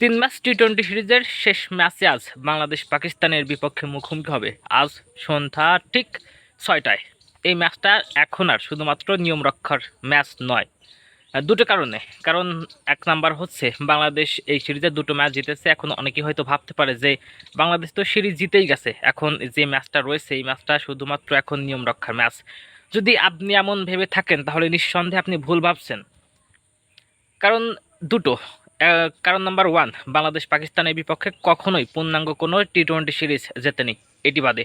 তিন match T twenty সিরিজের শেষ ম্যাচে আজ বাংলাদেশ পাকিস্তানের বিপক্ষে মুখোমুখি হবে। আজ সন্ধ্যা ঠিক ছয়টায়। এই ম্যাচটা এখন আর শুধুমাত্র নিয়ম রক্ষার ম্যাচ নয়। দুটো কারণে। কারণ এক নাম্বার হচ্ছে, বাংলাদেশ এই সিরিজে দুটো ম্যাচ জিতেছে। এখন অনেকেই হয়তো ভাবতে পারে যে, বাংলাদেশ তো সিরিজ জিতেই গেছে। এখন যে ম্যাচটা রয়েছে, এই ম্যাচটা শুধুমাত্র এখন নিয়ম রক্ষার ম্যাচ। যদি আপনি এমন ভেবে থাকেন, তাহলে নিঃসন্দেহে আপনি ভুল ভাবছেন। কারণ দুটো। কারণ নাম্বার ওয়ান বাংলাদেশ পাকিস্তানের বিপক্ষে কখনোই পূর্ণাঙ্গ কোনো টি টোয়েন্টি সিরিজ জেতেনি। এটি বাদে।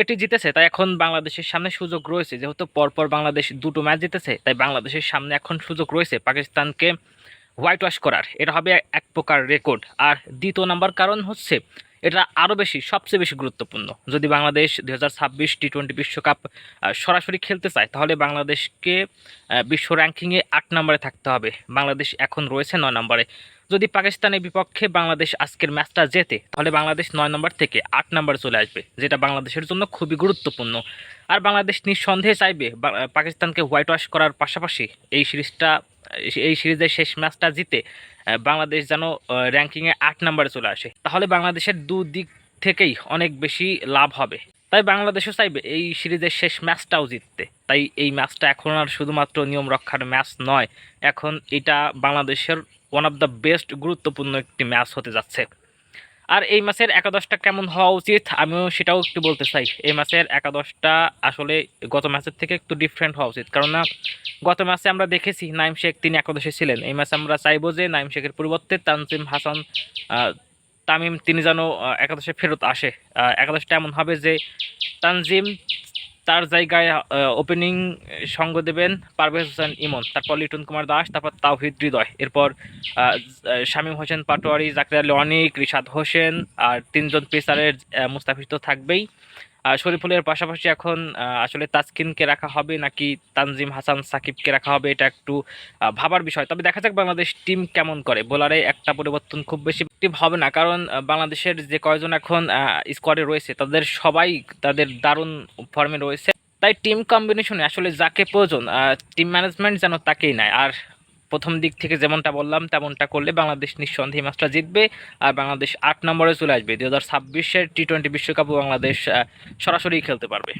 এটি জিতেছে, তাই এখন বাংলাদেশের সামনে সুযোগ রয়েছে। যেহেতু পরপর বাংলাদেশ দুটো ম্যাচ জিতেছে, তাই বাংলাদেশের সামনে এখন সুযোগ রয়েছে পাকিস্তানকে হোয়াইট ওয়াশ করার। এটা হবে এক প্রকার রেকর্ড আর দ্বিতীয় নাম্বার কারণ হচ্ছে এটা আরও বেশি, সবচেয়ে বেশি গুরুত্বপূর্ণ। যদি বাংলাদেশ দু হাজার ছাব্বিশ টি টোয়েন্টি বিশ্বকাপ সরাসরি খেলতে চায়, তাহলে বাংলাদেশকে বিশ্ব র্যাঙ্কিংয়ে আট নম্বরে থাকতে হবে। বাংলাদেশ এখন রয়েছে নয় নম্বরে। যদি পাকিস্তানের বিপক্ষে বাংলাদেশ আজকের ম্যাচটা জেতে, তাহলে বাংলাদেশ নয় নম্বর থেকে আট নম্বরে চলে আসবে, যেটা বাংলাদেশের জন্য খুবই গুরুত্বপূর্ণ। আর বাংলাদেশ নিঃসন্দেহে চাইবে পাকিস্তানকে হোয়াইট ওয়াশ করার পাশাপাশি এই সিরিজটা এই সিরিজের শেষ ম্যাচটা জিতে বাংলাদেশ যেন র্যাঙ্কিংয়ে আট নম্বরে চলে আসে। তাহলে বাংলাদেশের দুদিক থেকেই অনেক বেশি লাভ হবে। তাই বাংলাদেশও চাইবে এই সিরিজের শেষ ম্যাচটাও জিততে। তাই এই ম্যাচটা এখন আর শুধুমাত্র নিয়ম রক্ষার ম্যাচ নয়, এখন এটা বাংলাদেশের ওয়ান অফ দ্য বেস্ট গুরুত্বপূর্ণ একটি ম্যাচ হতে যাচ্ছে। আর এই মাসের একাদশটা কেমন হওয়া উচিত? আমিও সেটাও একটু বলতে চাই। এই মাসের একাদশটা আসলে গত মাসের থেকে একটু ডিফারেন্ট হওয়া উচিত। কারণ না গত মাসে আমরা দেখেছি নাইম শেখ তিনি একাদশে ছিলেন। এই মাসে আমরা চাইব যে নাইম শেখের পরিবর্তে তানজিম হাসান তামিম তিনি যেন একাদশে ফেরত আসে। একাদশটা এমন হবে যে তানজিম তার জায়গায় ওপেনিং সঙ্গ দেবেন পারভেজ হোসেন ইমন, তারপর লিটন কুমার দাস, তারপর তাওহিদ হৃদয়, এরপর শামীম হোসেন পাটোয়ারি জাকির লনিক রিশাদ হোসেন, আর তিনজন পেসারের মুস্তাফিজ তো থাকবেই। শরীফুলের পাশাপাশি এখন আসলে তাসকিনকে রাখা হবে নাকি তানজিম হাসান সাকিবকে রাখা হবে, এটা একটু ভাবার বিষয়। তবে দেখা যাক বাংলাদেশ টিম কেমন করে। বোলারে একটা পরিবর্তন খুব বেশি টিম হবে না, কারণ বাংলাদেশের যে কয়জন এখন স্কোয়াডে রয়েছে, তাদের সবাই তাদের দারুণ ফর্মে রয়েছে। তাই টিম কম্বিনেশনে আসলে যাকে প্রয়োজন টিম ম্যানেজমেন্ট যেন তাকেই নেয়। আর প্রথম দিক থেকে যেমনটা বললাম, তেমনটা করলে বাংলাদেশ নিঃসন্দেহে ম্যাচটা জিতবে আর বাংলাদেশ আট নম্বরে চলে আসবে। দু হাজার ছাব্বিশের টি টোয়েন্টি বিশ্বকাপও বাংলাদেশ সরাসরি খেলতে পারবে।